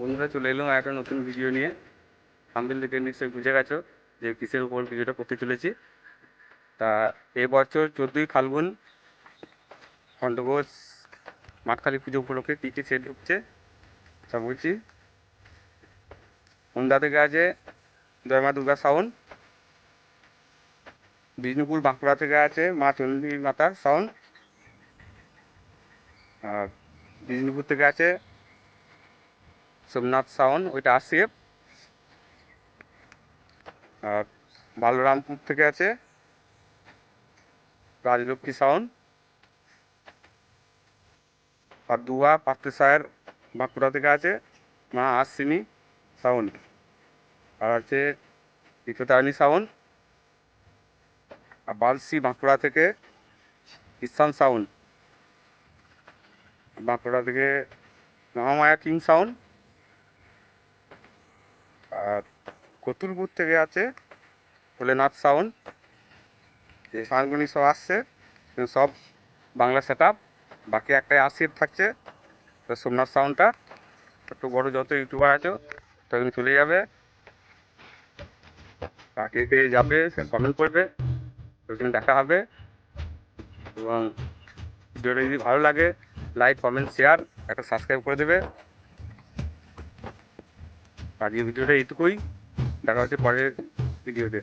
বন্ধুরা চলে এলাম একটা নতুন ভিডিও নিয়ে। থাম্বনেল দেখে নিশ্চয়ই বুঝে গেছো যে কিসের উপর ভিডিওটা করতে চলেছি। তা এবছর চোদ্দোই ফাল্গুন খণ্ডঘোষ মাঠখালী পুজো উপলক্ষে কী কী সেট ঢুকছে তা বলছি। হোন্ডা থেকে আছে জয় মা দুর্গা সাউন্ড বিষ্ণুপুর বাঁকুড়া থেকে আছে মা চন্ডী মাতার সাউন্ড আর বিষ্ণুপুর থেকে আছে সোমনাথ সাউন্ড ওইটা আসিফ আর বালরামপুর থেকে আছে। রাজলক্ষ্মী সাউন্ড আর দুয়া পাত্রসায়ের বাঁকুড়া থেকে আছে। মা আশ্বিনী সাউন্ড আর আছে তীর্থতারিণী সাউন্ড আর বালসি বাঁকুড়া থেকে ইসান সাউন্ড বাঁকুড়া থেকে মহামায়া কিং সাউন্ড আর কতুলপুর থেকে আছে ভোলেনাথ সাউন্ড। এই সাউন্ডগুলি সব আসছে সব বাংলা সেট বাকি একটাই আশির থাকছে সোমনাথ সাউন্ডটা। একটু বড় যত ইউটিউবার আছে তখন চলে যাবে। তাকে পেয়ে যাবে, সে কমেন্ট করবে। ওখানে দেখা হবে। এবং ভিডিওটা যদি ভালো লাগে লাইক কমেন্ট শেয়ার একটা সাবস্ক্রাইব করে দেবে। আজকের ভিডিওটা এইটুকুই। দেখা হচ্ছে পরের ভিডিওতে